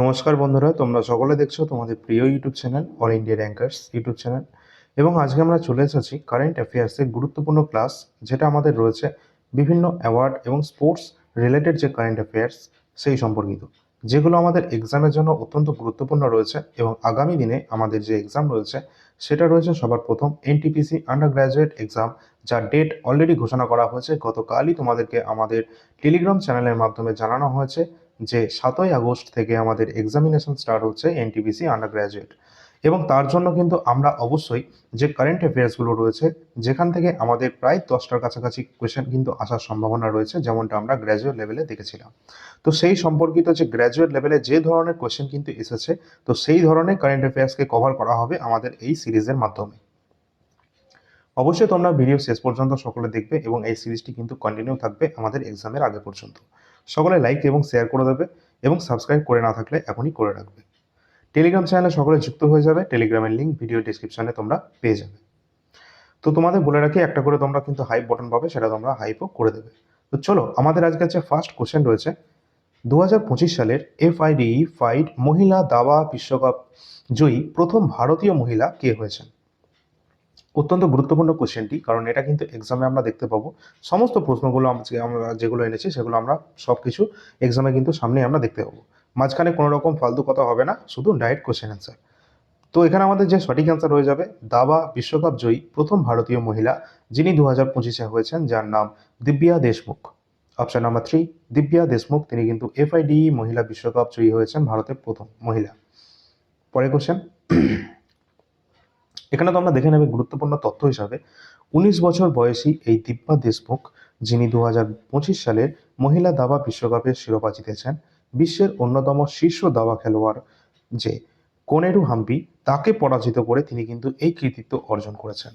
নমস্কার বন্ধুরা, তোমরা সকলে দেখছ তোমাদের প্রিয় YouTube channel all India rankers YouTube channel. এবং আজকে আমরা চলে এসেছি কারেন্ট অ্যাফেয়ার্সের গুরুত্বপূর্ণ ক্লাস যেটা আমাদের রয়েছে বিভিন্ন অ্যাওয়ার্ড এবং স্পোর্টস রিলেটেড যে কারেন্ট অ্যাফেয়ার্স সেই সম্পর্কিত, যেগুলো আমাদের এক্সামের জন্য অত্যন্ত গুরুত্বপূর্ণ রয়েছে এবং আগামী দিনে আমাদের যে এক্সাম রয়েছে, সেটা রয়েছে সবার প্রথম এনটিপিসি আন্ডার গ্র্যাজুয়েট এক্সাম যার ডেট অলরেডি ঘোষণা করা হয়েছে। গতকালই তোমাদেরকে আমাদের টেলিগ্রাম চ্যানেলের মাধ্যমে জানানো হয়েছে। যে সাতই আগস্ট থেকে আমাদের এক্সামিনেশন স্টার্ট হচ্ছে এনটিপিসি আন্ডার গ্র্যাজুয়েট এবং তার জন্য কিন্তু আমরা অবশ্যই যে কারেন্ট অ্যাফেয়ার্সগুলো রয়েছে, যেখান থেকে আমাদের প্রায় দশটার কাছাকাছি কোয়েশ্চেন কিন্তু আসার সম্ভাবনা রয়েছে, যেমনটা আমরা গ্র্যাজুয়েট লেভেলে দেখেছিলাম। তো সেই সম্পর্কিত যে গ্র্যাজুয়েট লেভেলে যে ধরনের কোয়েশ্চেন কিন্তু এসেছে, তো সেই ধরনের কারেন্ট অ্যাফেয়ার্সকে কভার করা হবে আমাদের এই সিরিজের মাধ্যমে। অবশ্যই তোমরা ভিডিও শেষ পর্যন্ত সকলে দেখবে এবং এই সিরিজটি কিন্তু কন্টিনিউ থাকবে আমাদের এক্সামের আগে পর্যন্ত। সকলে লাইক এবং শেয়ার করে দেবে এবং সাবস্ক্রাইব করে না থাকলে এখনই করে রাখবে। টেলিগ্রাম চ্যানেলে সকলে যুক্ত হয়ে যাবে টেলিগ্রামের লিঙ্ক ভিডিও ডিসক্রিপশনে তোমরা পেয়ে যাবে। তো তোমাদের বলে রাখি, একটা করে তোমরা কিন্তু হাইপ বটন পাবে, সেটা তোমরা হাইপও করে দেবে। তো চলো, আমাদের আজকে যে ফার্স্ট কোশ্চেন রয়েছে। দু হাজার পঁচিশ সালের এফআইডিই ফাইড মহিলা দাবা বিশ্বকাপ জয়ী প্রথম ভারতীয় মহিলা কে হয়েছেন? অত্যন্ত গুরুত্বপূর্ণ কোশ্চেনটি, কারণ এটা কিন্তু এক্সামে আমরা দেখতে পাবো। সমস্ত প্রশ্নগুলো আম- আমরা যেগুলো এনেছি সেগুলো আমরা সব কিছু এক্সামে কিন্তু সামনে আমরা দেখতে পাবো। মাঝখানে কোনো রকম ফালতু কথা হবে না, শুধু ডাইরেক্ট কোশ্চেন অ্যান্সার তো এখানে আমাদের যে সঠিক অ্যান্সার হয়ে যাবে, দাবা বিশ্বকাপ জয়ী প্রথম ভারতীয় মহিলা, যিনি দু হাজার পঁচিশে হয়েছেন, যার নাম Divya Deshmukh. Option number three Divya Deshmukh, তিনি কিন্তু এফআইডিই মহিলা বিশ্বকাপ জয়ী হয়েছেন, ভারতের প্রথম মহিলা। পরে কোশ্চেন এখানে তো আমরা দেখে নেবে গুরুত্বপূর্ণ তথ্য হিসাবে। উনিশ বছর বয়সী এই দিব্যা দেশমুখ, যিনি দু হাজার পঁচিশ সালের মহিলা দাবা বিশ্বকাপের শিরোপা জিতেছেন, বিশ্বের অন্যতম শীর্ষ দাবা খেলোয়াড় যে কোনেরু হাম্পি, তাকে পরাজিত করে তিনি কিন্তু এই কৃতিত্ব অর্জন করেছেন।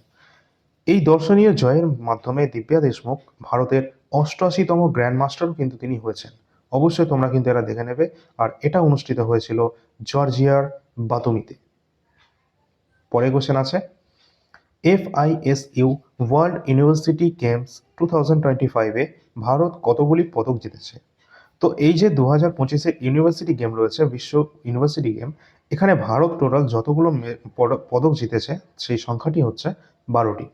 এই দর্শনীয় জয়ের মাধ্যমে দিব্যা দেশমুখ ভারতের অষ্টআশিতম গ্র্যান্ড মাস্টারও কিন্তু তিনি হয়েছেন। অবশ্যই তোমরা কিন্তু এটা দেখে নেবে। আর এটা অনুষ্ঠিত হয়েছিল জর্জিয়ার বাতুমিতে। পরে কোশ্চেন আছে। F I S U world university games two thousand twenty ফাইভে ভারত কতগুলি পদক জিতেছে? তো এই যে দু হাজার পঁচিশে ইউনিভার্সিটি গেম রয়েছে, বিশ্ব ইউনিভার্সিটি গেম এখানে ভারত টোটাল যতগুলো পদক জিতেছে, সেই সংখ্যাটি হচ্ছে বারোটি।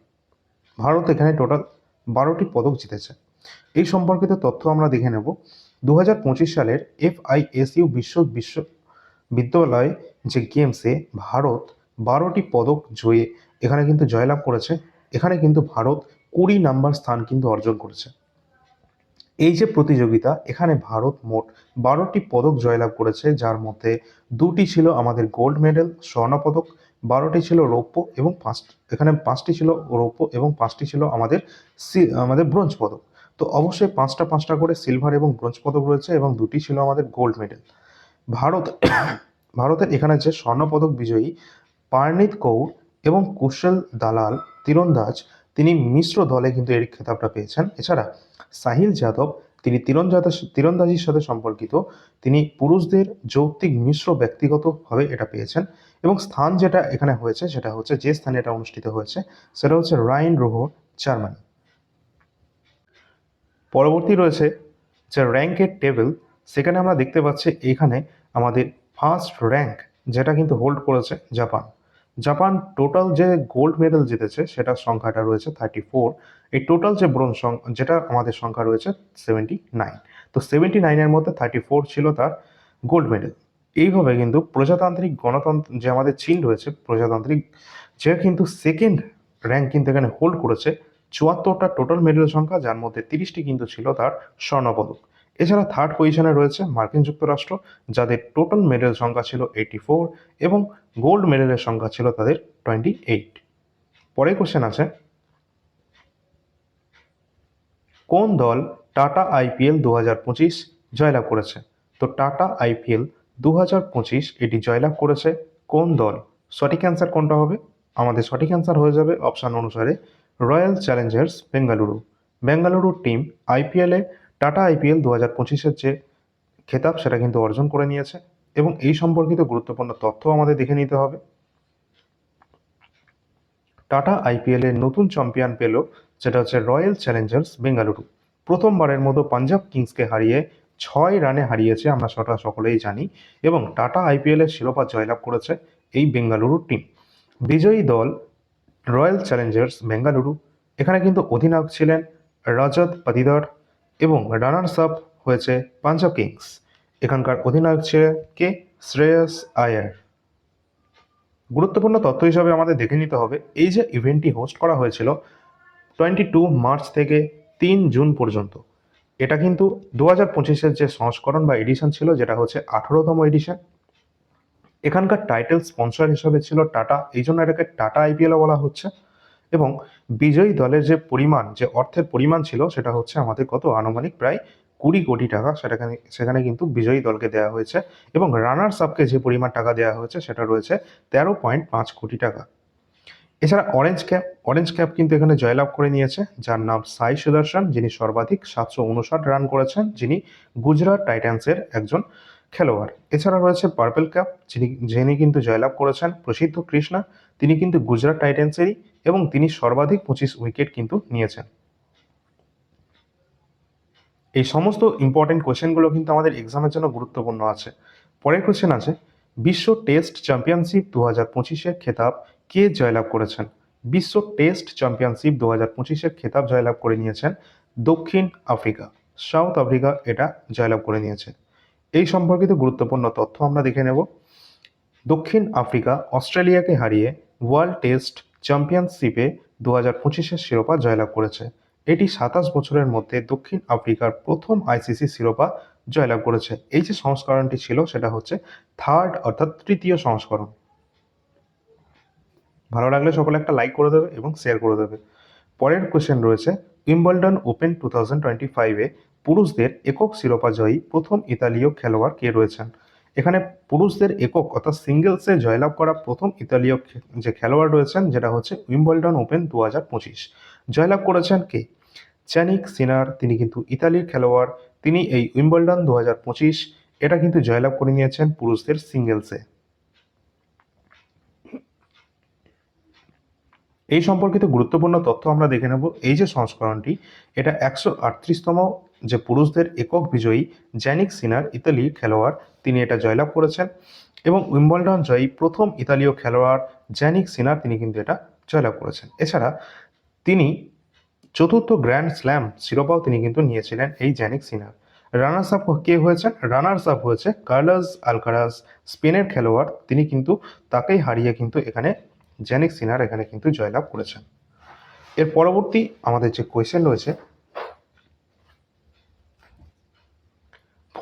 ভারত এখানে টোটাল বারোটি পদক জিতেছে। এই সম্পর্কিত তথ্য আমরা দেখে নেব। দু হাজার পঁচিশ সালের এফআইএসইউ বিশ্ব বিশ্ব বিদ্যালয় যে গেমসে ভারত বারোটি পদক জয়ে এখানে কিন্তু জয়লাভ করেছে। এখানে কিন্তু ভারত কুড়ি নাম্বার স্থান কিন্তু অর্জন করেছে। এই যে প্রতিযোগিতা, এখানে ভারত মোট বারোটি পদক জয়লাভ করেছে, যার মধ্যে দুটি ছিল আমাদের গোল্ড মেডেল স্বর্ণপদক, বারোটি ছিল রৌপ্য এবং পাঁচ, এখানে পাঁচটি ছিল রৌপ্য এবং পাঁচটি ছিল আমাদের আমাদের ব্রোঞ্জ পদক। তো অবশ্যই পাঁচটা পাঁচটা করে সিলভার এবং ব্রোঞ্জ পদক রয়েছে এবং দুটি ছিল আমাদের গোল্ড মেডেল ভারত, ভারতের এখানে যে স্বর্ণপদক বিজয়ী পারনীত কৌর এবং কুশল দালাল তীরন্দাজ, তিনি মিশ্র দলে কিন্তু এর খেতাবটা পেয়েছেন। এছাড়া সাহিল যাদব, তিনি তীরন্দাজ, তীরন্দাজির সাথে সম্পর্কিত, তিনি পুরুষদের যৌক্তিক মিশ্র ব্যক্তিগতভাবে এটা পেয়েছেন এবং স্থান যেটা এখানে হয়েছে সেটা হচ্ছে যে স্থানে এটা অনুষ্ঠিত হয়েছে সেটা হচ্ছে রাইন রোহ, জার্মানি। পরবর্তী রয়েছে যে র্যাঙ্কের টেবিল, সেখানে আমরা দেখতে পাচ্ছি এখানে আমাদের ফার্স্ট র্যাঙ্ক যেটা কিন্তু হোল্ড করেছে জাপান। জাপান টোটাল যে গোল্ড মেডেল জিতেছে, সেটার সংখ্যাটা রয়েছে থার্টি ফোর এই টোটাল যে ব্রোঞ্জ যেটা আমাদের সংখ্যা রয়েছে সেভেন্টি নাইন তো সেভেন্টি নাইনের মধ্যে থার্টি ফোর ছিল তার গোল্ড মেডেল। এইভাবে কিন্তু প্রজাতান্ত্রিক গণতন্ত্র, যে আমাদের চীন রয়েছে, প্রজাতান্ত্রিক, যে কিন্তু সেকেন্ড র্যাঙ্ক কিন্তু এখানে হোল্ড করেছে, চুয়াত্তরটা টোটাল মেডেল সংখ্যা, যার মধ্যে তিরিশটি কিন্তু ছিল তার স্বর্ণপদক। এছাড়া থার্ড পজিশনে রয়েছে মার্কিন যুক্তরাষ্ট্র, যাদের টোটাল মেডেল সংখ্যা ছিল এইটি ফোর এবং গোল্ড মেডেলের সংখ্যা ছিল তাদের টোয়েন্টি এইট পরে কোশ্চেন আছে কোন দল টাটা আইপিএল দু হাজার পঁচিশ জয়লাভ করেছে? তো টাটা আইপিএল দু হাজার পঁচিশ এটি জয়লাভ করেছে কোন দল? সঠিক অ্যান্সার কোনটা হবে? আমাদের সঠিক অ্যান্সার হয়ে যাবে অপশান অনুসারে royal challengers Bengaluru Bengaluru team আইপিএলে টাটা আইপিএল দু হাজার পঁচিশের যে খেতাব সেটা কিন্তু অর্জন করে নিয়েছে এবং এই সম্পর্কিত গুরুত্বপূর্ণ তথ্য আমাদের দেখে নিতে হবে। টাটা আইপিএল এর নতুন চ্যাম্পিয়ন পেল যেটা হচ্ছে রয়্যাল চ্যালেঞ্জার্স বেঙ্গালুরু প্রথমবারের মতো পাঞ্জাব কিংসকে হারিয়ে ছয় রানে হারিয়েছে আমরা সেটা সকলেই জানি এবং টাটা আইপিএলের শিরোপা জয়লাভ করেছে এই বেঙ্গালুরু টিম বিজয়ী দল রয়্যাল চ্যালেঞ্জার্স বেঙ্গালুরু এখানে কিন্তু অধিনায়ক ছিলেন রজত পাতিদার এবং রানার্স আপ হয়েছে পাঞ্জাব কিংস। এখানকার অধিনায়ক ছিলেন কে? শ্রেয়স আয়ার। গুরুত্বপূর্ণ তথ্য হিসাবে আমাদের দেখে নিতে হবে, এই যে ইভেন্টটি হোস্ট করা হয়েছিল টোয়েন্টি টু মার্চ থেকে তিন জুন পর্যন্ত। এটা কিন্তু দু হাজার পঁচিশের যে সংস্করণ বা এডিশন ছিল, যেটা হচ্ছে আঠারোতম এডিশন। এখানকার টাইটেল স্পন্সর হিসাবে ছিল টাটা, এই জন্য এটাকে টাটা আইপিএলও বলা হচ্ছে। এবং বিজয়ী দলের যে পরিমাণ, যে অর্থের পরিমাণ ছিল, সেটা হচ্ছে আমাদের কত? আনুমানিক প্রায় কুড়ি কোটি টাকা সেটাখানে, সেখানে কিন্তু বিজয়ী দলকে দেওয়া হয়েছে এবং রানার্স আপকে যে পরিমাণ টাকা দেওয়া হয়েছে, সেটা রয়েছে তেরো পয়েন্ট পাঁচ কোটি টাকা। এছাড়া অরেঞ্জ ক্যাপ অরেঞ্জ ক্যাপ কিন্তু এখানে জয়লাভ করে নিয়েছে, যার নাম সাই সুদর্শন যিনি সর্বাধিক সাতশো উনষাট রান করেছেন, যিনি গুজরাট টাইটান্সের একজন খেলোয়াড়। এছাড়া রয়েছে পার্পেল ক্যাপ যিনি যিনি কিন্তু জয়লাভ করেছেন, প্রসিদ্ধ কৃষ্ণা, তিনি কিন্তু গুজরাট টাইটান্সেরই এবং তিনি সর্বাধিক পঁচিশ উইকেট কিন্তু নিয়েছেন। এই সমস্ত ইম্পর্টেন্ট কোশ্চেনগুলো কিন্তু আমাদের এক্সামের জন্য গুরুত্বপূর্ণ আছে। পরের কোশ্চেন আছে, বিশ্ব টেস্ট চ্যাম্পিয়নশিপ দু হাজার পঁচিশের খেতাব কে জয়লাভ করেছেন? বিশ্ব টেস্ট চ্যাম্পিয়নশিপ দু হাজার পঁচিশের খেতাব জয়লাভ করে নিয়েছেন দক্ষিণ আফ্রিকা। সাউথ আফ্রিকা এটা জয়লাভ করে নিয়েছে। এই সম্পর্কিত গুরুত্বপূর্ণ তথ্য আমরা দেখে নেব। দক্ষিণ আফ্রিকা, অস্ট্রেলিয়াকে হারিয়ে ওয়ার্ল্ড টেস্ট চ্যাম্পিয়নশিপে দু হাজার পঁচিশের শিরোপা জয়লাভ করেছে। এটি সাতাশ বছরের মধ্যে দক্ষিণ আফ্রিকার প্রথম আইসিসি শিরোপা জয়লাভ করেছে। এই যে সংস্করণটি ছিল, সেটা হচ্ছে থার্ড অর্থাৎ তৃতীয় সংস্করণ। ভালো লাগলে সকলে একটা লাইক করে দেবে এবং শেয়ার করে দেবে। পরের কোশ্চেন রয়েছে Wimbledon open two thousand twenty ফাইভে পুরুষদের একক শিরোপা জয়ী প্রথম ইতালীয় খেলোয়াড় কে রয়েছেন? এখানে পুরুষদের একক অর্থাৎ সিঙ্গেলসে জয়লাভ করা প্রথম ইতালীয় যে খেলোয়াড় রয়েছেন, যেটা হচ্ছে উইম্বলডন ওপেন দু হাজার পঁচিশ। জয়লাভ করেছেন কে? চ্যানিক সিনার তিনি কিন্তু ইতালির খেলোয়াড়। তিনি এই উইম্বলডন দু হাজার পঁচিশ, এটা কিন্তু জয়লাভ করে নিয়েছেন পুরুষদের সিঙ্গেলসে এই সম্পর্কিত গুরুত্বপূর্ণ তথ্য আমরা দেখে নেব। এই যে সংস্করণটি, এটা একশো আটত্রিশতম যে পুরুষদের একক বিজয়ী জ্যানিক সিনার ইতালির খেলোয়াড়, তিনি এটা জয়লাভ করেছেন এবং উইম্বলডন জয়ী প্রথম ইতালীয় খেলোয়াড় জ্যানিক সিনার তিনি কিন্তু এটা জয়লাভ করেছেন। এছাড়া তিনি চতুর্থ গ্র্যান্ড স্ল্যাম শিরোপাও তিনি কিন্তু নিয়েছিলেন এই জ্যানিক সিনার। রানার্স আপ কে হয়েছেন? রানার্স আপ হয়েছে কার্লাস আলকারাস, স্পেনের খেলোয়াড়। তিনি কিন্তু তাকেই হারিয়ে কিন্তু এখানে জ্যানিক সিনার এখানে কিন্তু জয়লাভ করেছেন। এর পরবর্তী আমাদের যে কোয়েশ্চেন রয়েছে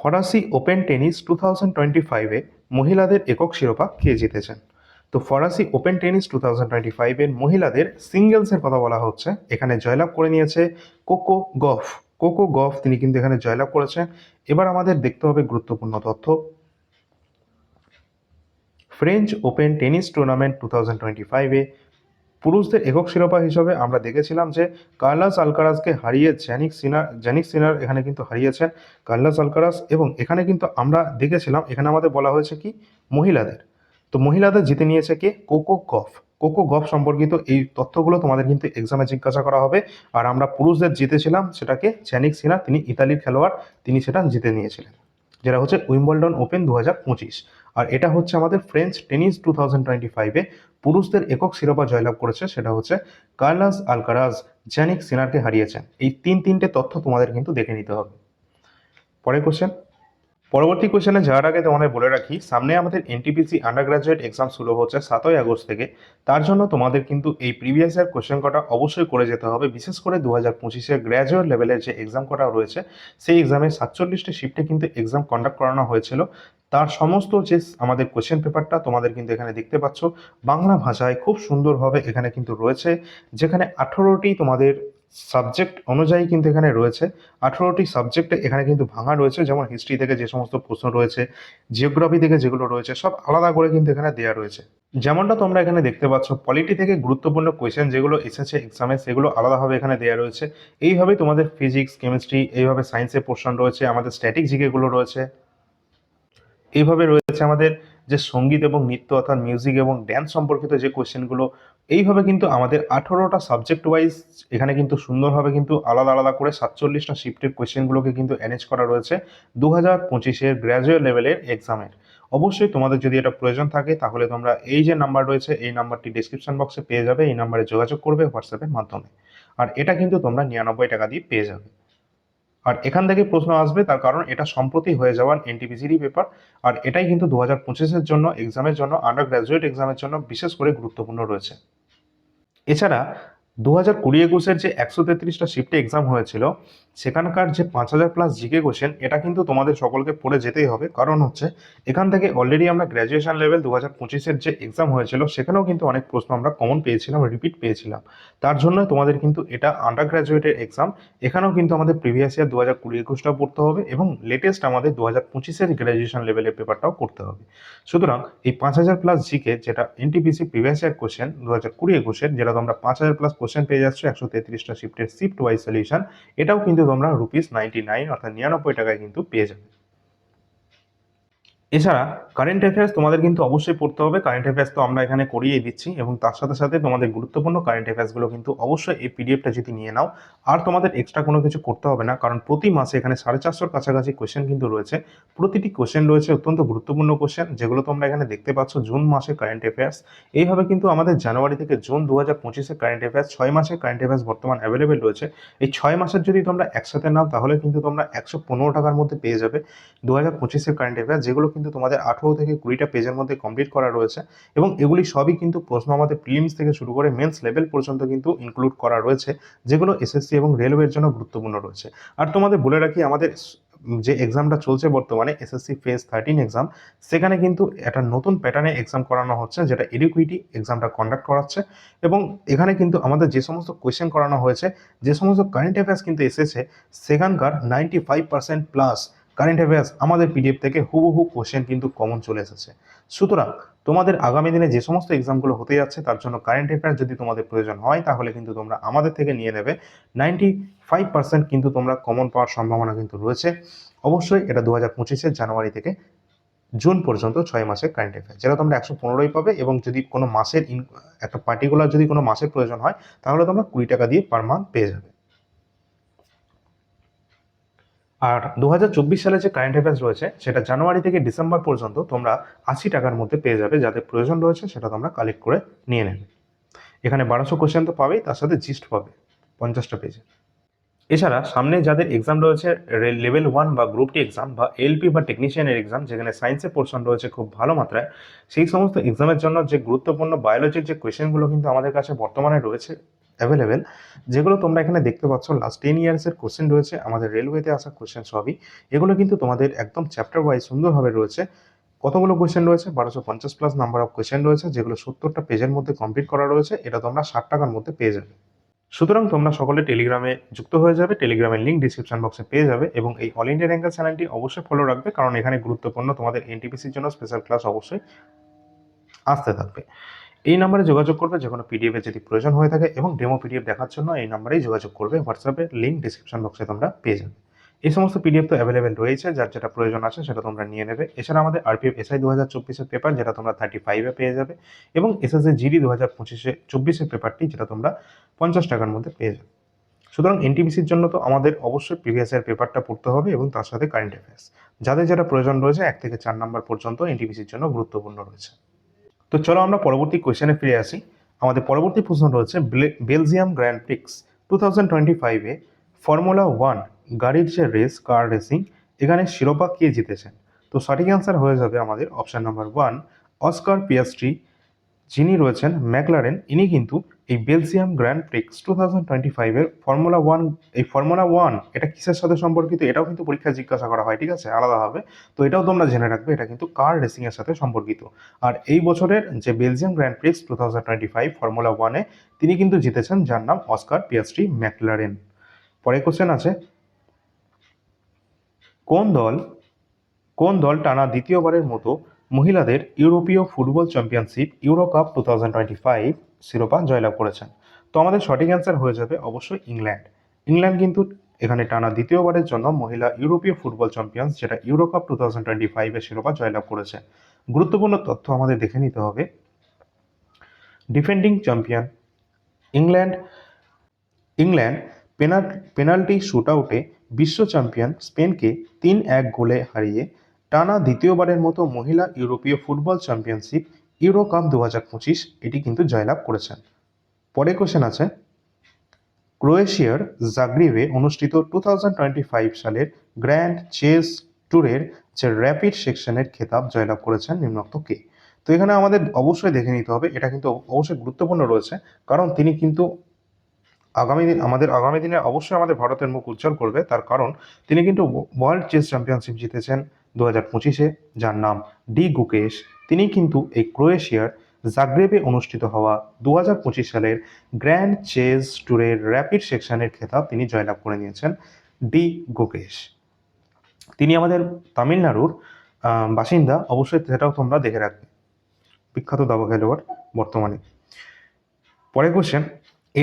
ফরাসি open tennis two thousand twenty ফাইভে মহিলাদের একক শিরোপা কে জিতেছেন? তো ফরাসি open tennis two thousand twenty ফাইভের মহিলাদের সিঙ্গেলসের কথা বলা হচ্ছে। এখানে জয়লাভ করে নিয়েছে কোকো গফ। কোকো গফ, তিনি কিন্তু এখানে জয়লাভ করেছেন। এবার আমাদের দেখতে হবে গুরুত্বপূর্ণ তথ্য। French open tennis tournament two thousand twenty ফাইভে পুরুষদের একক শিরোপা হিসেবে আমরা দেখেছিলাম যে কার্লাস আলকারাসকে হারিয়ে জ্যানিক সিনার জ্যানিক সিনার এখানে কিন্তু হারিয়েছেন কার্লাস আলকারাস এবং এখানে কিন্তু আমরা দেখেছিলাম, এখানে আমাদের বলা হয়েছে কি? মহিলাদের। তো মহিলাদের জিতে নিয়েছে কে? কোকো গফ। কোকো গফ সম্পর্কিত এই তথ্যগুলো তোমাদের কিন্তু এক্সামে জিজ্ঞাসা করা হবে। আর আমরা পুরুষদের জিতেছিলাম সেটাকে জ্যানিক সিনা, তিনি ইতালির খেলোয়াড়, তিনি সেটা জিতে নিয়েছিলেন, যেটা হচ্ছে উইম্বলডন ওপেন দু হাজার পঁচিশ। আর এটা হচ্ছে আমাদের French tennis two thousand twenty ফাইভে পুরুষদের একক শিরোপা জয়লাভ করেছে, সেটা হচ্ছে কার্লাস আলকারাজ জ্যানিক সিনারকে হারিয়েছেন। এই তিন তিনটে তথ্য তোমাদের কিন্তু দেখে নিতে হবে। পরের কোশ্চেন পরবর্তী কোশ্চেনে যাওয়ার আগে তোমাদের বলে রাখি, সামনে আমাদের এনটিপিসি আন্ডার গ্রাজুয়েট এক্সাম শুরু হচ্ছে সাতই আগস্ট থেকে। তার জন্য তোমাদের কিন্তু এই প্রিভিয়াস ইয়ার কোশ্চেন কটা অবশ্যই করে যেতে হবে। বিশেষ করে দু হাজার পঁচিশের গ্র্যাজুয়েট লেভেলের যে এক্সাম কটা রয়েছে, সেই এক্সামে সাতচল্লিশটি শিফটে কিন্তু এক্সাম কন্ডাক্ট করানো হয়েছিল। তার সমস্ত যে আমাদের কোশ্চেন পেপারটা তোমাদের কিন্তু এখানে দেখতে পাচ্ছ। বাংলা ভাষায় খুব সুন্দরভাবে এখানে কিন্তু রয়েছে, যেখানে আঠেরোটি তোমাদের সাবজেক্ট অনুযায়ী কিন্তু এখানে রয়েছে। আঠেরোটি সাবজেক্টে এখানে কিন্তু ভাঙা রয়েছে, যেমন হিস্ট্রি থেকে যে সমস্ত প্রশ্ন রয়েছে জিওগ্রাফি থেকে যেগুলো রয়েছে, সব আলাদা করে কিন্তু এখানে দেওয়া রয়েছে। যেমনটা তোমরা এখানে দেখতে পাচ্ছ পলিটি থেকে গুরুত্বপূর্ণ কোয়েশ্চেন যেগুলো এসেছে এক্সামে সেগুলো আলাদাভাবে এখানে দেওয়া রয়েছে। এইভাবে তোমাদের ফিজিক্স কেমিস্ট্রি এইভাবে সায়েন্সের পোর্শন রয়েছে, আমাদের স্ট্যাটিক জিকেগুলো রয়েছে। এইভাবে রয়েছে আমাদের যে সংগীত এবং নৃত্য অর্থাৎ মিউজিক এবং ড্যান্স সম্পর্কিত যে কোয়েশ্চেনগুলো এইভাবে কিন্তু আমাদের আঠারোটা সাবজেক্ট ওয়াইজ এখানে কিন্তু সুন্দরভাবে কিন্তু আলাদা আলাদা করে সাতচল্লিশটা শিফটের কোয়েশ্চেনগুলোকে কিন্তু অ্যারেঞ্জ করা রয়েছে দু হাজার পঁচিশের গ্র্যাজুয়েট লেভেলের এক্সামের অবশ্যই তোমাদের যদি এটা প্রয়োজন থাকে তাহলে তোমরা এই যে নাম্বার রয়েছে এই নাম্বারটি ডিসক্রিপশন বক্সে পেয়ে যাবে, এই নাম্বারে যোগাযোগ করবে হোয়াটসঅ্যাপের মাধ্যমে। আর এটা কিন্তু তোমরা নিরানব্বই টাকা দিয়ে পেয়ে যাবে। আর এখান থেকে প্রশ্ন আসবে তার কারণ এটা সম্প্রতি হয়ে যাওয়ার এনটিপিসিরই পেপার আর এটাই কিন্তু দু হাজার পঁচিশের জন্য এক্সামের জন্য আন্ডার গ্র্যাজুয়েট এক্সামের জন্য বিশেষ করে গুরুত্বপূর্ণ রয়েছে। এছাড়া দু হাজার কুড়ি একুশের যে একশো তেত্রিশটা শিফটে এক্সাম হয়েছিল সেখানকার যে পাঁচ হাজার প্লাস জিকে কোশ্চেন এটা কিন্তু তোমাদের সকলকে পড়ে যেতেই হবে। কারণ হচ্ছে, এখান থেকে অলরেডি আমরা গ্র্যাজুয়েশন লেভেল দু হাজার পঁচিশের যে এক্সাম হয়েছিল, সেখানেও কিন্তু অনেক প্রশ্ন আমরা কমন পেয়েছিলাম রিপিট পেয়েছিলাম। তার জন্য তোমাদের কিন্তু এটা আন্ডার গ্র্যাজুয়েটের এক্সাম এখানেও কিন্তু আমাদের প্রিভিয়াস ইয়ার দু হাজার কুড়ি একুশটাও পড়তে হবে এবং লেটেস্ট আমাদের দু হাজার পঁচিশের গ্র্যাজুয়েশন লেভেলের পেপারটাও করতে হবে। সুতরাং এই পাঁচ হাজার প্লাস জিকে যেটা এনটিপিসি প্রিভিয়াস ইয়ার কোশ্চেন দু হাজার কুড়ি একুশের, যেটা তোমরা পাঁচ হাজার প্লাস কোশ্চেন পেয়ে যাচ্ছ, একশো তেত্রিশটা শিফটের শিফট ওয়াইজ সলিউশন এটাও কিন্তু তোমরা রুপিস নাইনটি নাইন অর্থাৎ নিরানব্বই টাকায় কিন্তু পেয়ে যাবে। এছাড়া কারেন্ট অ্যাফেয়ার্স তোমাদের কিন্তু অবশ্যই পড়তে হবে। কারেন্ট অ্যাফেয়ার্স তো আমরা এখানে করিয়ে দিচ্ছি এবং তার সাথে সাথে তোমাদের গুরুত্বপূর্ণ কারেন্ট অ্যাফেয়ার্সগুলো কিন্তু অবশ্যই এই পিডিএফটা যদি নিয়ে নাও। আর তোমাদের এক্সট্রা কোনো কিছু করতে হবে না, কারণ প্রতি মাসে এখানে সাড়ে চারশোর কাছাকাছি কোশ্চেন কিন্তু রয়েছে। প্রতিটি কোশ্চেন রয়েছে অত্যন্ত গুরুত্বপূর্ণ কোশ্চেন যেগুলো তোমরা এখানে দেখতে পাচ্ছ জুন মাসে কারেন্ট অ্যাফেয়ার্স এইভাবে কিন্তু আমাদের জানুয়ারি থেকে জুন দু হাজার পঁচিশে কারেন্ট অ্যাফেয়ার্স ছয় মাসের কারেন্ট অ্যাফেয়ার্স বর্তমান অ্যাভেলেবেল রয়েছে। এই ছয় মাসের যদি তোমরা একসাথে নাও, তাহলে কিন্তু তোমরা একশো পনেরো টাকার মধ্যে পেয়ে যাবে দু হাজার পঁচিশের কারেন্ট অ্যাফেয়ার্স যেগুলো কিন্তু তোমাদের আঠেরো থেকে কুড়িটা পেজের মধ্যে কমপ্লিট করা রয়েছে এবং এগুলি সবই কিন্তু প্রশ্ন আমাদের প্রিলিমস থেকে শুরু করে মেন্স লেভেল পর্যন্ত কিন্তু ইনক্লুড করা রয়েছে, যেগুলো এসএসসি এবং রেলওয়ের জন্য গুরুত্বপূর্ণ রয়েছে। আর তোমাদের বলে রাখি, আমাদের যে এক্সামটা চলছে বর্তমানে এসএসসি ফেজ থার্টিন এক্সাম সেখানে কিন্তু একটা নতুন প্যাটার্নে এক্সাম করানো হচ্ছে, যেটা এডুকুইটি এক্সামটা কন্ডাক্ট করাচ্ছে এবং এখানে কিন্তু আমাদের যে সমস্ত কোয়েশ্চেন করানো হয়েছে, যে সমস্ত কারেন্ট অ্যাফেয়ার্স কিন্তু এসেছে, সেখানকার ninety five percent plus current affairs আমাদের পিডিএফ থেকে হুবহু কোশ্চেন কিন্তু কমন চলে এসেছে। সুতরাং তোমাদের আগামী দিনে যে সমস্ত এক্সামগুলো হতে যাচ্ছে, তার জন্য কারেন্ট অ্যাফেয়ার্স যদি তোমাদের প্রয়োজন হয়, তাহলে কিন্তু তোমরা আমাদের থেকে নিয়ে নেবে। নাইনটি ফাইভ পার্সেন্ট কিন্তু তোমরা কমন পাওয়ার সম্ভাবনা কিন্তু রয়েছে। অবশ্যই এটা দু হাজার পঁচিশের জানুয়ারি থেকে জুন পর্যন্ত ছয় মাসের কারেন্ট অ্যাফেয়ার যেটা তোমরা একশো পনেরোই পাবে এবং যদি কোনো মাসের একটা পার্টিকুলার যদি কোনো মাসের প্রয়োজন হয়, তাহলে তোমরা কুড়ি টাকা দিয়ে পার মান্থ পেয়ে যাবে। আর দু হাজার চব্বিশ সালে যে কারেন্ট অ্যাফেয়ার্স রয়েছে, সেটা জানুয়ারি থেকে ডিসেম্বর পর্যন্ত তোমরা আশি টাকার মধ্যে পেয়ে যাবে, যাদের প্রয়োজন রয়েছে সেটা তোমরা কালেক্ট করে নিয়ে নেবে। এখানে বারোশো কোশ্চেন তো পাবেই, তার সাথে জিস্ট পাবে, পঞ্চাশটা পেজে এছাড়া সামনে যাদের এক্সাম রয়েছে লেভেল ওয়ান বা গ্রুপ টি এক্সাম বা এলপি বা টেকনিশিয়ানের এক্সাম যেখানে সায়েন্সের পোর্শন রয়েছে খুব ভালো মাত্রায়, সেই সমস্ত এক্সামের জন্য যে গুরুত্বপূর্ণ বায়োলজির যে কোয়েশ্চেনগুলো কিন্তু আমাদের কাছে বর্তমানে রয়েছে অ্যাভেলেবেল যেগুলো তোমরা এখানে দেখতে পাচ্ছ লাস্ট টেন ইয়ার্সের কোশ্চেন রয়েছে, আমাদের রেলওয়েতে আসা কোশ্চেন সবই। এগুলো কিন্তু তোমাদের একদম চ্যাপ্টার ওয়াইজ সুন্দরভাবে রয়েছে। কতগুলো কোয়েশ্চেন রয়েছে? বারোশো পঞ্চাশ প্লাস নাম্বার অফ কোয়েশ্চেন রয়েছে, যেগুলো সত্তরটা পেজের মধ্যে কমপ্লিট করা রয়েছে, এটা তোমরা ষাট টাকার মধ্যে পেয়ে যাবে। সুতরাং তোমরা সকলে টেলিগ্রামে যুক্ত হয়ে যাবে টেলিগ্রামের লিঙ্ক ডিসক্রিপশন বক্সে পেয়ে যাবে, এবং এই অল ইন্ডিয়া র্যাঙ্কার চ্যানেলটি অবশ্যই ফলো রাখবে, কারণ এখানে গুরুত্বপূর্ণ তোমাদের এনটিপিসির জন্য স্পেশাল ক্লাস অবশ্যই আসতে থাকবে। এই নাম্বারে যোগাযোগ করবে যে কোনো পিডিএফ যদি প্রয়োজন হয়ে থাকে এবং ডেমো পিডিএফ দেখার জন্য এই নাম্বারেই যোগাযোগ করবে। হোয়াটসঅ্যাপে লিঙ্ক ডিসক্রিপশন বক্সে তোমরা পেয়ে যাবে। এই সমস্ত পিডিএফ তো অ্যাভেলেবেল রয়েছে, যার যেটা প্রয়োজন আছে সেটা তোমরা নিয়ে নেবে। এছাড়া আমাদের আরপিএফ এসআই দু হাজার চব্বিশের পেপার যেটা তোমরা থার্টি ফাইভে পেয়ে যাবে এবং এসএসএ জিডি দু হাজার পঁচিশে চব্বিশের পেপারটি যেটা তোমরা পঞ্চাশ টাকার মধ্যে পেয়ে যাবে। সুতরাং এনটিপিসির জন্য তো আমাদের অবশ্যই প্রিভিয়াস ইয়ার পেপারটা পড়তে হবে এবং তার সাথে কারেন্ট অ্যাফেয়ার্স যাদের যেটা প্রয়োজন রয়েছে, এক থেকে চার নাম্বার পর্যন্ত এনটিপিসির জন্য গুরুত্বপূর্ণ রয়েছে। তো চলো আমরা পরবর্তী কোয়েশনে ফিরে আসি। আমাদের পরবর্তী প্রশ্ন হচ্ছে Belgium grand prix two thousand twenty ফাইভে ফর্মুলা ওয়ান গাড়ির যে রেস কার রেসিং এখানে শিরোপা কে জিতেছেন তো সঠিক অ্যান্সার হয়ে যাবে আমাদের option number one Oscar Piastri যিনি রয়েছেন ম্যাকলারেন ইনি কিন্তু এই Belgium grand prix two thousand twenty ফাইভের ফর্মুলা ওয়ান এই ফর্মুলা ওয়ান এটা কিসের সাথে সম্পর্কিত? এটাও কিন্তু পরীক্ষায় জিজ্ঞাসা করা হয়, ঠিক আছে? আলাদাভাবে তো এটাও তোমরা জেনে রাখবে, এটা কিন্তু কার রেসিংয়ের সাথে সম্পর্কিত। আর এই বছরের যে Belgium grand prix two thousand twenty five formula ওয়ানে তিনি কিন্তু জিতেছেন, যার নাম অস্কার পিয়াস্ট্রি ম্যাকলারেন পরে কোশ্চেন আছে, কোন দল কোন দল টানা দ্বিতীয়বারের মতো মহিলাদের ইউরোপীয় football championship euro cup two thousand twenty five শিরোপা জয়লাভ করেছেন। তো আমাদের সঠিক অ্যান্সার হয়ে যাবে অবশ্যই ইংল্যান্ড। ইংল্যান্ড কিন্তু এখানে টানা দ্বিতীয়বারের জন্য মহিলা ইউরোপীয় ফুটবল চ্যাম্পিয়ন্স যেটা euro cup two thousand twenty ফাইভের শিরোপা জয়লাভ করেছে। গুরুত্বপূর্ণ তথ্য আমাদের দেখে নিতে হবে। Defending champion England England penal penalty শুটআউটে বিশ্ব চ্যাম্পিয়ন স্পেনকে তিন এক গোলে হারিয়ে টানা দ্বিতীয়বারের মতো মহিলা ইউরোপীয় ফুটবল চ্যাম্পিয়নশিপ ইউরো কাপ দু হাজার পঁচিশ, এটি কিন্তু জয়লাভ করেছেন। পরে কোশ্চেন আছে, ক্রোয়েশিয়ার জাগ্রিবে অনুষ্ঠিত টু থাউজেন্ড টোয়েন্টি ফাইভ সালের গ্র্যান্ড চেস ট্যুরের যে র্যাপিড সেকশনের খেতাব জয়লাভ করেছেন নিম্নোক্ত কে? তো এখানে আমাদের অবশ্যই দেখে নিতে হবে, এটা কিন্তু অবশ্যই গুরুত্বপূর্ণ রয়েছে, কারণ তিনি কিন্তু আগামী দিন, আমাদের আগামী দিনে অবশ্যই আমাদের ভারতের মুখ উজ্জ্বল করবে, তার কারণ তিনি কিন্তু ওয়ার্ল্ড চেস চ্যাম্পিয়নশিপ জিতেছেন দু হাজার পঁচিশে, যার নাম ডি গুকেশ তিনি কিন্তু এই ক্রোয়েশিয়ার জাগ্রেবে অনুষ্ঠিত হওয়া দু হাজার পঁচিশ সালের গ্র্যান্ড চেস ট্যুরের র্যাপিড সেকশনের খেতাব তিনি জয়লাভ করে নিয়েছেন ডি গুকেশ। তিনি আমাদের তামিলনাড়ুর বাসিন্দা। অবশ্যই সেটাও তোমরা দেখে রাখবে। বিখ্যাত দাবা খেলোয়াড় বর্তমানে। পরে question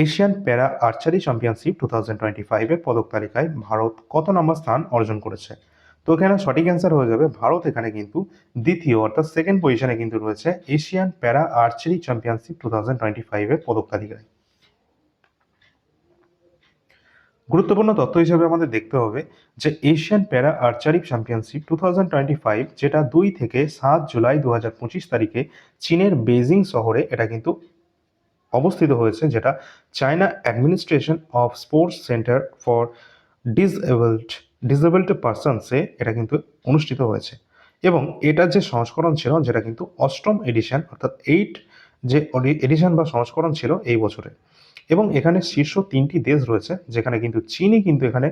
Asian para archery championship two thousand twenty ফাইভের পদক তালিকায় ভারত কত নম্বর স্থান অর্জন করেছে? তো এখানে সঠিক অ্যান্সার হয়ে যাবে ভারত এখানে কিন্তু দ্বিতীয়, অর্থাৎ সেকেন্ড পজিশনে কিন্তু রয়েছে Asian para archery championship two thousand twenty ফাইভের গুরুত্বপূর্ণ তথ্য হিসেবে আমাদের দেখতে হবে যে Asian para archery championship two thousand twenty five যেটা দুই থেকে সাত জুলাই দু হাজার পঁচিশ তারিখে চীনের বেজিং শহরে এটা কিন্তু অবস্থিত হয়েছে, যেটা China administration of sports center for disabled disabled পার্সনসে এটা কিন্তু অনুষ্ঠিত হয়েছে। এবং এটার যে সংস্করণ ছিল, যেটা কিন্তু অষ্টম এডিশন অর্থাৎ এইট যে এডিশন বা সংস্করণ ছিল এই বছরে। এবং এখানে শীর্ষ তিনটি দেশ রয়েছে, যেখানে কিন্তু চীনই কিন্তু এখানে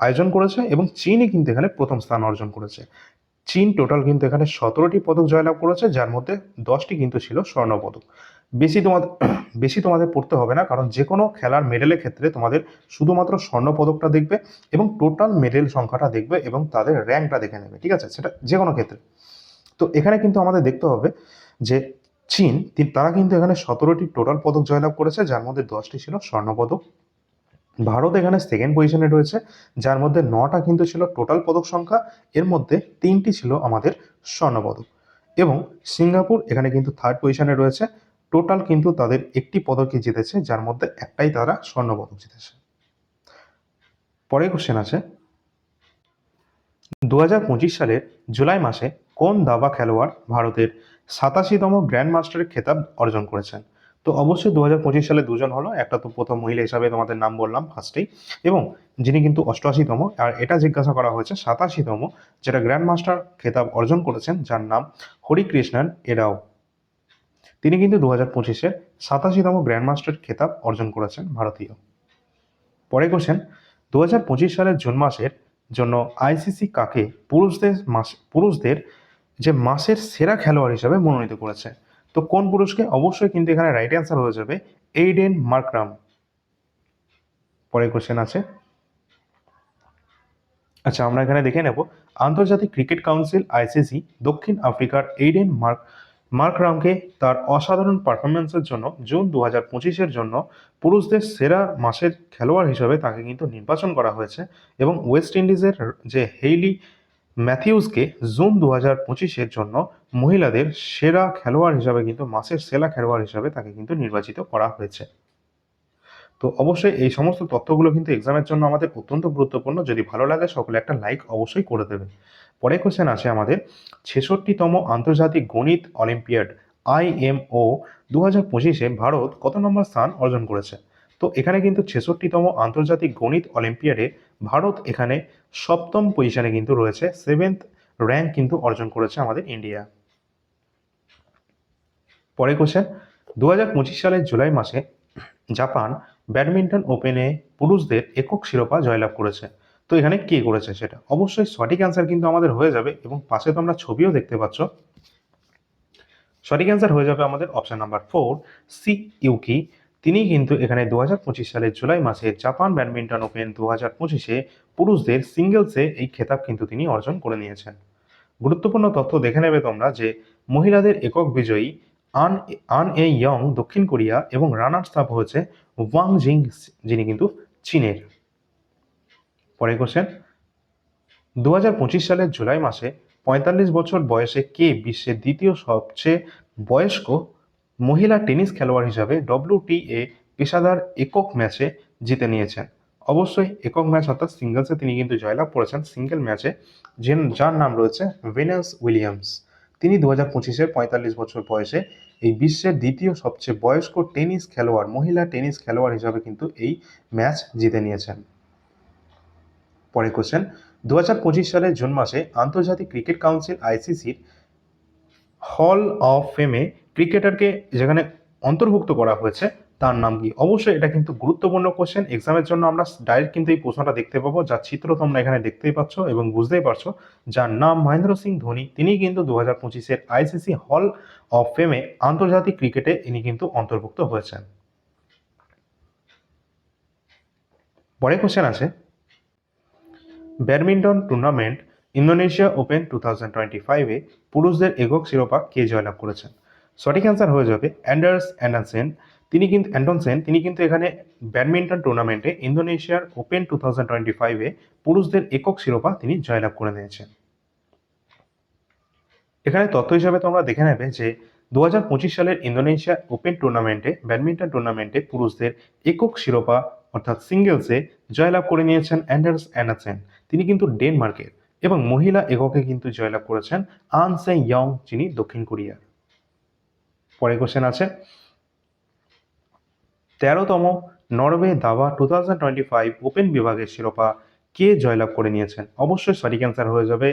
আয়োজন করেছে এবং চীনই কিন্তু এখানে প্রথম স্থান অর্জন করেছে। চীন টোটাল কিন্তু এখানে সতেরোটি পদক জয়লাভ করেছে, যার মধ্যে দশটি কিন্তু ছিল স্বর্ণ পদক বেশি তোমাদের বেশি তোমাদের পড়তে হবে না। কারণ যে কোনো খেলার মেডেলের ক্ষেত্রে তোমাদের শুধুমাত্র স্বর্ণ পদকটা দেখবে এবং টোটাল মেডেল সংখ্যাটা দেখবে এবং তাদের র্যাঙ্কটা দেখে নেবে। ঠিক আছে? সেটা যে কোনো ক্ষেত্রে। তো এখানে কিন্তু আমাদের দেখতে হবে যে চীন তারা কিন্তু এখানে সতেরোটি টোটাল পদক জয়লাভ করেছে, যার মধ্যে দশটি ছিল স্বর্ণ পদক ভারত এখানে সেকেন্ড পজিশনে রয়েছে, যার মধ্যে নটা কিন্তু ছিল টোটাল পদক সংখ্যা, এর মধ্যে তিনটি ছিল আমাদের স্বর্ণ পদক এবং সিঙ্গাপুর এখানে কিন্তু থার্ড পজিশনে রয়েছে টোটাল কিন্তু তাদের একটি পদকই জিতেছে, যার মধ্যে একটাই তারা স্বর্ণ পদক জিতেছে। পরে কোশ্চেন আছে। দু হাজার পঁচিশ সালের জুলাই মাসে কোন দাবা খেলোয়াড় ভারতের সাতাশিতম গ্র্যান্ড মাস্টারের খেতাব অর্জন করেছেন? তো অবশ্যই দু হাজার পঁচিশ সালে দুজন হলো, একটা তো প্রথম মহিলা হিসাবে তোমাদের নাম বললাম ফার্স্টেই এবং যিনি কিন্তু অষ্টআশিতম, আর এটা জিজ্ঞাসা করা হয়েছে সাতাশিতম, যেটা গ্র্যান্ড মাস্টার খেতাব অর্জন করেছেন, যার নাম হরিকৃষ্ণন এরাও। তিনি কিন্তু দু হাজার পঁচিশে সাতাশিতম গ্র্যান্ড মাস্টার খেতাব অর্জন করেছেন ভারতীয়। পরে কোশ্চেন দু হাজার পঁচিশ সালের জুন মাসের জন্য আইসিসি কাকে পুরুষদের মাস, পুরুষদের যে মাসের সেরা খেলোয়াড় হিসাবে মনোনীত করেছে, তো কোন পুরুষকে অবশ্যই কিন্তু এখানে রাইট অ্যান্সার হয়ে যাবে এইডেন মার্করাম পরে কোশ্চেন আছে আচ্ছা আমরা এখানে দেখে নেব, আন্তর্জাতিক ক্রিকেট কাউন্সিল আইসিসি দক্ষিণ আফ্রিকার এইডেন মার্ক মার্করামকে তার অসাধারণ পারফরমেন্সের জন্য জুন দু হাজার পঁচিশের জন্য পুরুষদের সেরা মাসের খেলোয়াড় হিসেবে তাকে কিন্তু নির্বাচন করা হয়েছে এবং ওয়েস্ট ইন্ডিজের যে হেইলি ম্যাথিউসকে জুন দু হাজার পঁচিশের জন্য মহিলাদের সেরা খেলোয়াড় হিসাবে কিন্তু মাসের সেরা খেলোয়াড় হিসাবে তাকে কিন্তু নির্বাচিত করা হয়েছে। তো অবশ্যই এই সমস্ত তথ্যগুলো কিন্তু এক্সামের জন্য আমাদের অত্যন্ত গুরুত্বপূর্ণ। যদি ভালো লাগে সকলে একটা লাইক অবশ্যই করে দেবে পরে কোশ্চেন আছে আমাদের, ছেষট্টিতম আন্তর্জাতিক গণিত অলিম্পিয়াড আইএমও দু হাজার পঁচিশে ভারত কত নম্বর স্থান অর্জন করেছে? তো এখানে কিন্তু ছেষট্টিতম আন্তর্জাতিক গণিত অলিম্পিয়াডে ভারত এখানে সপ্তম পজিশনে কিন্তু রয়েছে সেভেন্থ র্যাঙ্ক কিন্তু অর্জন করেছে আমাদের ইন্ডিয়া। পরে কোশ্চেন দু হাজার পঁচিশ সালের জুলাই মাসে জাপান ব্যাডমিন্টন ওপেনে পুরুষদের একক শিরোপা জয়লাভ করেছে। তো এখানে কে করেছে সেটা? অবশ্যই সঠিক অ্যান্সার কিন্তু আমাদের হয়ে যাবে এবং পাশে তোমরা ছবিও দেখতে পাচ্ছ। সঠিক অ্যান্সার হয়ে যাবে আমাদের option number four Shi Yuqi তিনি কিন্তু এখানে দু হাজার পঁচিশ সালের জুলাই মাসে জাপান ব্যাডমিন্টন ওপেন দু হাজার পঁচিশে পুরুষদের সিঙ্গেলসে এই খেতাব কিন্তু তিনি অর্জন করে নিয়েছেন। গুরুত্বপূর্ণ তথ্য দেখে নেবে তোমরা যে মহিলাদের একক বিজয়ী আন আন এ ইয়ং দক্ষিণ কোরিয়া এবং রানার্স আপ হয়েছে ওয়াং জিং, যিনি কিন্তু চীনের। পরে কোশ্চেন দু হাজার পঁচিশ সালের জুলাই মাসে পঁয়তাল্লিশ বছর বয়সে কে বিশ্বের দ্বিতীয় সবচেয়ে বয়স্ক মহিলা টেনিস খেলোয়াড় হিসাবে ডব্লিউটিএ পেশাদার একক ম্যাচে জিতে নিয়েছেন? অবশ্যই একক ম্যাচ অর্থাৎ সিঙ্গেলসে তিনি কিন্তু জয়লাভ করেছেন। সিঙ্গেল ম্যাচে যে, যার নাম রয়েছে ভেনাস উইলিয়ামস তিনি দু হাজার পঁচিশের পঁয়তাল্লিশ বছর বয়সে এই বিশ্বের দ্বিতীয় সবচেয়ে বয়স্ক টেনিস খেলোয়াড়, মহিলা টেনিস খেলোয়াড় হিসাবে কিন্তু এই ম্যাচ জিতে নিয়েছেন। পরে কোশ্চেন দু হাজার পঁচিশ সালের জুন মাসে আন্তর্জাতিক ক্রিকেট কাউন্সিল আইসিসির হল অফ ফেমে ক্রিকেটারকে যেখানে অন্তর্ভুক্ত করা হয়েছে, তার নাম কি? অবশ্যই এটা কিন্তু গুরুত্বপূর্ণ কোশ্চেন এক্সামের জন্য আমরা ডাইরেক্ট কিন্তু এই প্রশ্নটা দেখতে পাবো যার চিত্র তোমরা এখানে দেখতেই পাচ্ছ এবং বুঝতেই পারছ, যার নাম মহেন্দ্র সিং ধোনি। তিনি কিন্তু দু হাজার পঁচিশের আইসিসি হল অফ ফেমে আন্তর্জাতিক ক্রিকেটে ইনি কিন্তু অন্তর্ভুক্ত হয়েছেন। পরে কোশ্চেন আছে badminton tournament Indonesia open two thousand twenty ফাইভে পুরুষদের একক শিরোপা কে জয়লাভ করেছেন? সঠিক অ্যান্সার হয়ে যাবে অ্যান্ডার্স অ্যান্ডারসেন। তিনি কিন্তু অ্যান্টনসেন তিনি কিন্তু এখানে ব্যাডমিন্টন টুর্নামেন্টে ইন্দোনেশিয়ার ওপেন টু থাউজেন্ড টোয়েন্টি ফাইভে পুরুষদের একক শিরোপা তিনি জয়লাভ করে নিয়েছেন এখানে তথ্য হিসাবে তোমরা দেখে নেবে যে দু হাজার পঁচিশ সালের ইন্দোনেশিয়া ওপেন টুর্নামেন্টে, ব্যাডমিন্টন টুর্নামেন্টে পুরুষদের একক শিরোপা অর্থাৎ সিঙ্গেলসে জয়লাভ করে নিয়েছেন অ্যান্ডার্স অ্যান্ডারসেন। তিনি কিন্তু ডেনমার্কের এবং মহিলা এককে কিন্তু জয়লাভ করেছেন আন সে ইয়ং, যিনি দক্ষিণ কোরিয়ার। পরে কোশ্চেন আছে। তেরোতম নরওয়ে দাবা two thousand twenty five open বিভাগের শিরোপা কে জয়লাভ করে নিয়েছেন? অবশ্যই সঠিক অ্যান্সার হয়ে যাবে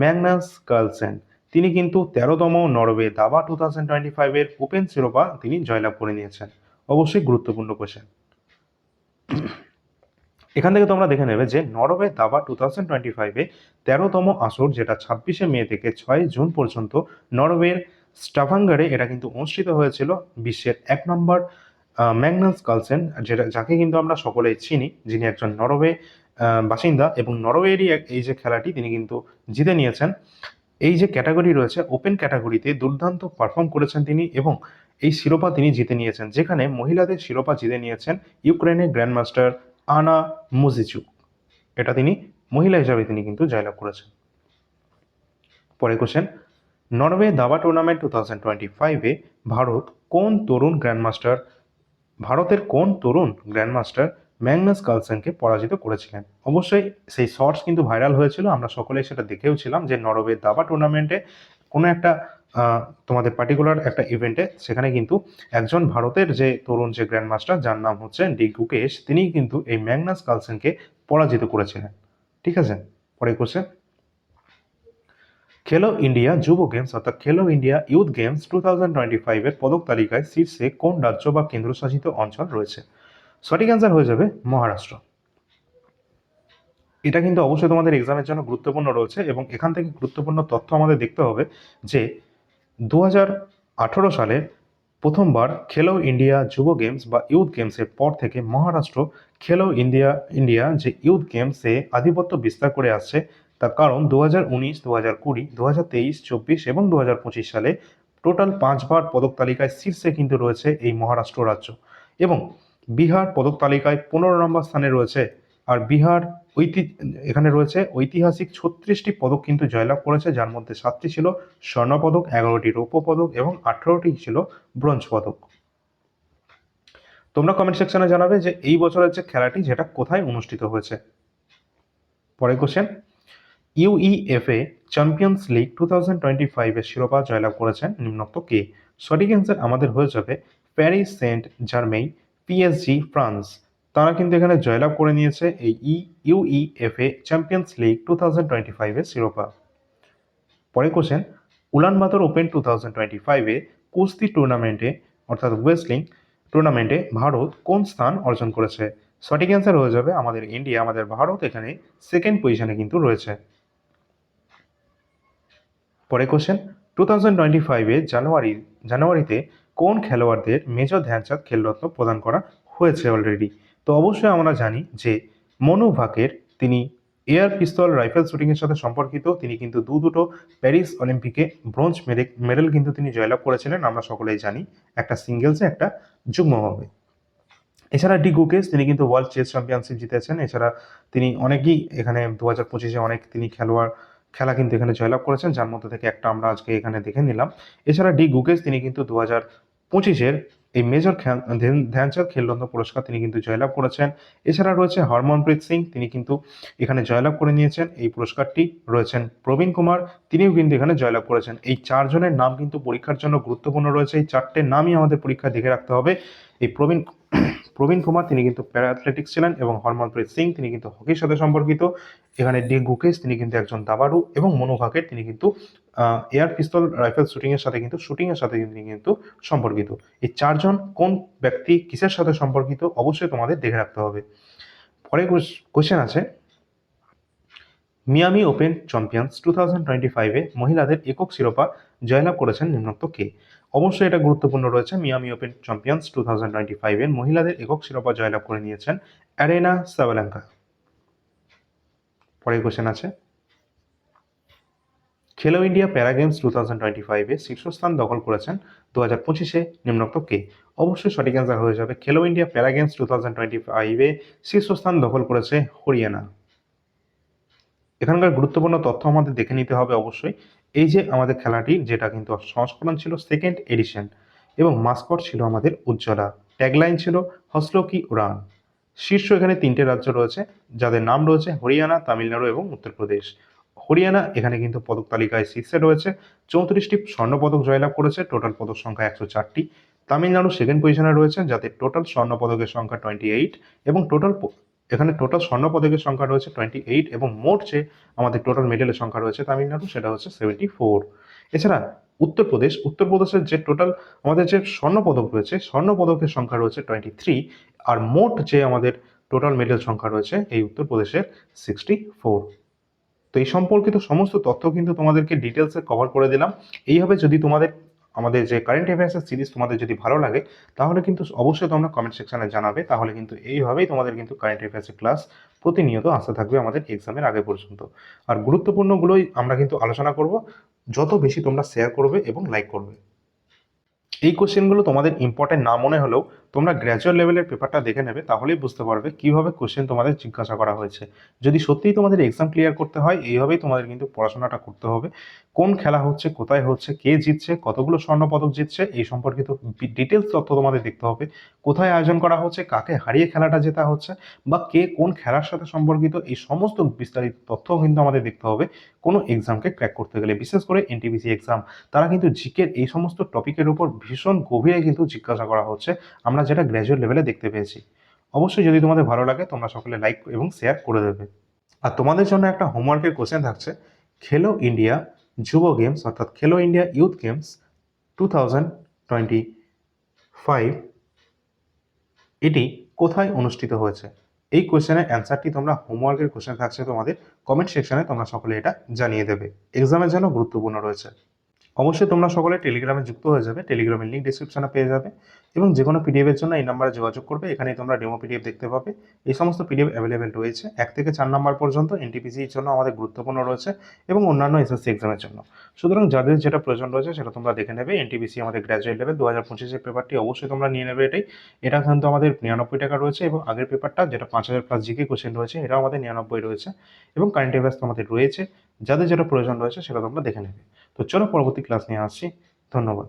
ম্যাগনাস কার্লসেন। তিনি কিন্তু তেরোতম নরওয়ে দাবা টু থাউজেন্ড টোয়েন্টি ফাইভের ওপেন শিরোপা তিনি জয়লাভ করে নিয়েছেন। অবশ্যই গুরুত্বপূর্ণ কোশ্চেন এখান থেকে তোমরা দেখে নেবে যে নরওয়ে দাবা টু থাউজেন্ড টোয়েন্টি ফাইভে তেরোতম আসর, যেটা ছাব্বিশে মে থেকে ছয় জুন পর্যন্ত নরওয়ের স্টাভাঙ্গারে এটা কিন্তু অনুষ্ঠিত হয়েছিল বিশ্বের এক নম্বর ম্যাগনাস কালসেন, যেটা, যাকে কিন্তু আমরা সকলেই চিনি, যিনি একজন নরওয়ে বাসিন্দা এবং নরওয়েরই এক- এই যে খেলাটি তিনি কিন্তু জিতে নিয়েছেন। এই যে ক্যাটাগরি রয়েছে, ওপেন ক্যাটাগরিতে দুর্দান্ত পারফর্ম করেছেন তিনি এবং এই শিরোপা তিনি জিতে নিয়েছেন, যেখানে মহিলাদের শিরোপা জিতে নিয়েছেন ইউক্রেনের গ্র্যান্ডমাস্টার আনা মুজিচু এটা তিনি মহিলা হিসাবে তিনি কিন্তু জয়লাভ করেছেন। পরে কোশ্চেন নরওয়ে দাবা টুর্নামেন্ট টু থাউজেন্ড টোয়েন্টি ফাইভে ভারত কোন তরুণ গ্র্যান্ডমাস্টার ভারতের কোন তরুণ গ্র্যান্ডমাস্টার ম্যাগনাস কালসেনকে পরাজিত করেছিলেন? অবশ্যই সেই শর্টস কিন্তু ভাইরাল হয়েছিল, আমরা সকলেই সেটা দেখেও ছিলাম যে নরওয়ে দাবা টুর্নামেন্টে কোনো একটা তোমাদের পার্টিকুলার একটা ইভেন্টে সেখানে কিন্তু একজন ভারতের যে তরুণ যে গ্র্যান্ডমাস্টার যার নাম হচ্ছে ডি গুকেশ তিনি কিন্তু এই ম্যাগনাস কালসেনকে পরাজিত করেছিলেন। ঠিক আছে? পরে কোশ্চেন খেলো ইন্ডিয়া যুব গেমস অর্থাৎ Khelo India youth games two thousand twenty ফাইভের পদক তালিকায় শীর্ষে কোন রাজ্য বা কেন্দ্রশাসিত অঞ্চল রয়েছে? সঠিক অ্যান্সার হয়ে যাবে মহারাষ্ট্র। এটা কিন্তু অবশ্যই তোমাদের এক্সামের জন্য গুরুত্বপূর্ণ রয়েছে এবং এখান থেকে গুরুত্বপূর্ণ তথ্য আমাদের দেখতে হবে যে দু হাজার আঠেরো সালে প্রথমবার খেলো ইন্ডিয়া যুব গেমস বা ইউথ গেমসের পর থেকে মহারাষ্ট্র খেলো ইন্ডিয়া ইন্ডিয়া যে ইউথ গেমসে আধিপত্য বিস্তার করে আসছে, তার কারণ দু হাজার উনিশ দু হাজার কুড়ি দু হাজার তেইশ, চব্বিশ এবং দু হাজার পঁচিশ সালে টোটাল পাঁচবার পদক তালিকায় শীর্ষে কিন্তু রয়েছে এই মহারাষ্ট্র রাজ্য এবং বিহার পদক তালিকায় পনেরো নম্বর স্থানে রয়েছে। আর বিহার ঐতি, এখানে রয়েছে ঐতিহাসিক ছত্রিশটি পদক কিন্তু জয়লাভ করেছে, যার মধ্যে সাতটি ছিল স্বর্ণপদক এগারোটি রৌপ্য পদক এবং আঠারোটি ছিল ব্রোঞ্জ পদক। তোমরা কমেন্ট সেকশনে জানাবে যে এই বছরের যে খেলাটি, যেটা কোথায় অনুষ্ঠিত হয়েছে। পরে question UEFA champions league two thousand twenty ফাইভের শিরোপা জয়লাভ করেছেন নিম্নোক্ত কে? সঠিক অ্যান্সার আমাদের হয়ে যাবে Paris Saint Germain PSG France তারা কিন্তু এখানে জয়লাভ করে নিয়েছে এই ই UEFA champions league two thousand twenty ফাইভের শিরোপা। পরে question Ulaanbaatar open two thousand twenty ফাইভে কুস্তি টুর্নামেন্টে অর্থাৎ ওয়েসলিং টুর্নামেন্টে ভারত কোন স্থান অর্জন করেছে? সঠিক অ্যান্সার হয়ে যাবে আমাদের ইন্ডিয়া আমাদের ভারত এখানে সেকেন্ড পজিশনে কিন্তু রয়েছে। পরে কোশ্চেন টু থাউজেন্ড টোয়েন্টি ফাইভে জানুয়ারি, জানুয়ারিতে কোন খেলোয়াড়দের মেজর ধ্যানচাঁদ খেলরত্ন প্রদান করা হয়েছে অলরেডি তো অবশ্যই আমরা জানি যে মনু ভাকের তিনি এয়ার পিস্তল রাইফেল শুটিংয়ের সাথে সম্পর্কিত, তিনি কিন্তু দু দুটো প্যারিস অলিম্পিকে ব্রোঞ্জ মেডেল মেডেল কিন্তু তিনি জয়লাভ করেছিলেন, আমরা সকলেই জানি, একটা সিঙ্গেলসে একটা যুগ্মভাবে এছাড়া ডি গুকেস তিনি কিন্তু ওয়ার্ল্ড চেস চ্যাম্পিয়নশিপ জিতেছেন, এছাড়া তিনি অনেকেই এখানে দু হাজার পঁচিশে অনেক তিনি খেলোয়াড়, খেলা কিন্তু এখানে জয়লাভ করেছেন, যার মধ্যে থেকে একটা আমরা আজকে এখানে দেখে নিলাম। এছাড়া ডি গুকেশ তিনি কিন্তু দু হাজার পঁচিশের এই মেজর ধ্যান- ধ্যানচাঁদ খেলরত্ন পুরস্কার তিনি কিন্তু জয়লাভ করেছেন। এছাড়া রয়েছে হরমনপ্রীত সিং, তিনি কিন্তু এখানে জয়লাভ করে নিয়েছেন। এই পুরস্কারটি রয়েছেন প্রবীণ কুমার, তিনিও কিন্তু এখানে জয়লাভ করেছেন। এই চারজনের নাম কিন্তু পরীক্ষার জন্য গুরুত্বপূর্ণ রয়েছে। এই চারটে নামই আমাদের পরীক্ষা দেখে রাখতে হবে। এই প্রবীণ প্রবীণ কুমার, তিনি কিন্তু প্যারা অ্যাথলেটিক্স ছিলেন এবং হরমনপ্রীত সিং, তিনি কিন্তু হকির সাথে সম্পর্কিত। এখানে ডি গুকেশ, তিনি কিন্তু একজন দাবাড়ু এবং মনু ভাকের তিনি কিন্তু এয়ার পিস্তল রাইফেল শুটিং এর সাথে কিন্তু, শুটিং এর সাথে তিনি কিন্তু সম্পর্কিত। এই চারজন কোন ব্যক্তি কিসের সাথে সম্পর্কিত, অবশ্যই তোমাদের দেখে রাখতে হবে। পরে কোশ্চেন আছে। Miami open champions two thousand twenty ফাইভে মহিলাদের একক শিরোপা জয়লাভ করেছেন নিম্নোক্ত কে? অবশ্যই এটা গুরুত্বপূর্ণ রয়েছে। Miami open champions two thousand twenty ফাইভের মহিলাদের একক শিরোপা জয়লাভ করে নিয়েছেন অ্যারেনা সাবালাঙ্কা। পরের কোশ্চেন আছে। খেলো ইন্ডিয়া প্যারা গেমস টু থাউজেন্ড টোয়েন্টি ফাইভে শীর্ষস্থান দখল করেছেন দু হাজার পঁচিশে নিম্নোক্ত কে? অবশ্যই সঠিক অ্যান্সার হয়ে যাবে। খেলো ইন্ডিয়া প্যারা গেমস টু থাউজেন্ড টোয়েন্টি ফাইভে শীর্ষস্থান দখল করেছে হরিয়ানা। এখানকার গুরুত্বপূর্ণ তথ্য আমাদের দেখে নিতে হবে অবশ্যই। এই যে আমাদের খেলাটি, যেটা কিন্তু সংস্করণ ছিল সেকেন্ড এডিশন এবং মাস্কট ছিল আমাদের উজ্জ্বলা। ট্যাগলাইন ছিল, হসলো কি উড়ান? শীর্ষ এখানে তিনটে রাজ্য রয়েছে, যাদের নাম রয়েছে হরিয়ানা, তামিলনাড়ু এবং উত্তরপ্রদেশ হরিয়ানা এখানে কিন্তু পদক তালিকায় শীর্ষে রয়েছে, চৌত্রিশটি স্বর্ণপদক জয়লাভ করেছে টোটাল পদক সংখ্যা একশো চারটি। তামিলনাড়ু সেকেন্ড পজিশনে রয়েছে, যাতে টোটাল স্বর্ণপদকের সংখ্যা টোয়েন্টি এইট এবং টোটাল এখানে টোটাল স্বর্ণ পদকের সংখ্যা রয়েছে টোয়েন্টি এইট এবং মোট যে আমাদের টোটাল মেডেলের সংখ্যা রয়েছে তামিলনাড়ু, সেটা হচ্ছে সেভেন্টি ফোর এছাড়া উত্তরপ্রদেশ, উত্তরপ্রদেশের যে টোটাল আমাদের যে স্বর্ণ পদক রয়েছে, স্বর্ণ পদকের সংখ্যা রয়েছে টোয়েন্টি থ্রি আর মোট যে আমাদের টোটাল মেডেল সংখ্যা রয়েছে এই উত্তরপ্রদেশের সিক্সটি ফোর তো এই সম্পর্কিত সমস্ত তথ্য কিন্তু তোমাদেরকে ডিটেলসে কভার করে দিলাম। এইভাবে যদি তোমাদের আমাদের যে কারেন্ট অ্যাফেয়ার্সের সিরিজ তোমাদের যদি ভালো লাগে, তাহলে কিন্তু অবশ্যই তোমরা কমেন্ট সেকশানে জানাবে। তাহলে কিন্তু এইভাবেই তোমাদের কিন্তু কারেন্ট অ্যাফেয়ার্সের ক্লাস প্রতিনিয়ত আসতে থাকবে আমাদের এক্সামের আগে পর্যন্ত। আর গুরুত্বপূর্ণগুলোই আমরা কিন্তু আলোচনা করব। যত বেশি তোমরা শেয়ার করবে এবং লাইক করবে। এই কোশ্চেনগুলো তোমাদের ইম্পর্টেন্ট না মনে হলেও তোমরা গ্র্যাজুয়াল লেভেলের পেপারটা দেখে নেবে, তাহলেই বুঝতে পারবে কীভাবে কোশ্চেন তোমাদের জিজ্ঞাসা করা হয়েছে। যদি সত্যিই তোমাদের এক্সাম ক্লিয়ার করতে হয়, এইভাবেই তোমাদের কিন্তু পড়াশোনাটা করতে হবে। কোন খেলা হচ্ছে, কোথায় হচ্ছে, কে জিতছে, কতগুলো স্বর্ণপদক জিতছে, এই সম্পর্কিত ডিটেলস তথ্য তোমাদের দেখতে হবে। কোথায় আয়োজন করা হচ্ছে, কাকে হারিয়ে খেলাটা জেতা হচ্ছে, বা কে কোন খেলার সাথে সম্পর্কিত, এই সমস্ত বিস্তারিত তথ্য কিন্তু আমাদের দেখতে হবে। কোনো এক্সামকে ক্র্যাক করতে গেলে, বিশেষ করে এনটিপিসি এক্সাম তারা কিন্তু জিকের এই সমস্ত টপিকের উপর ভীষণ গভীরে কিন্তু জিজ্ঞাসা করা হচ্ছে। আমরা যেটা গ্র্যাজুয়েট লেভেলে দেখতে পেয়েছি। অবশ্যই যদি তোমাদের ভালো লাগে, তোমরা সকলে লাইক এবং শেয়ার করে দেবে। আর তোমাদের জন্য একটা হোমওয়ার্কের কোশ্চেন থাকছে খেলো ইন্ডিয়া যুব গেমস অর্থাৎ Khelo India youth games two twenty five এটি কোথায় অনুষ্ঠিত হয়েছে? এই কোশ্চেনের অ্যান্সারটি তোমরা হোমওয়ার্কের কোশ্চেন থাকছে তোমাদের কমেন্ট সেকশনে তোমরা সকলে এটা জানিয়ে দেবে। এক্সামের জন্য গুরুত্বপূর্ণ রয়েছে। অবশ্যই তোমরা সকলে টেলিগ্রামে যুক্ত হয়ে যাবে। টেলিগ্রামের লিঙ্ক ডিসক্রিপশনে পেয়ে যাবে এবং যে কোনো পিডিএফের জন্য এই নাম্বারে যোগাযোগ করবে। এখানে তোমরা ডেমো পিডিএফ দেখতে পাবে। এই সমস্ত পিডিএফ অ্যাভেলেবেল রয়েছে। এক থেকে চার নাম্বার পর্যন্ত এনটিপিসির জন্য আমাদের গুরুত্বপূর্ণ রয়েছে এবং অন্যান্য এসএসসি এক্সামের জন্য। সুতরাং যাদের যেটা প্রয়োজন রয়েছে সেটা তোমরা দেখে নেবে। এনটিপিসি আমাদের গ্র্যাজুয়েট লেভেল দু হাজার পঁচিশের পেপারটি অবশ্যই তোমরা নিয়ে নেবে এটাই। এটা কিন্তু আমাদের নিরানব্বই টাকা রয়েছে এবং আগের পেপারটা যেটা পাঁচ হাজার প্লাস জিকে কোশ্চেন রয়েছে, এটাও আমাদের নিরানব্বই রয়েছে এবং কারেন্ট অ্যাফেয়ার্স তোমাদের রয়েছে। যাদের যেটা প্রয়োজন রয়েছে সেটা তোমরা দেখে নেবে। তো চলো পরবর্তী ক্লাস নিয়ে আসছি ধন্যবাদ।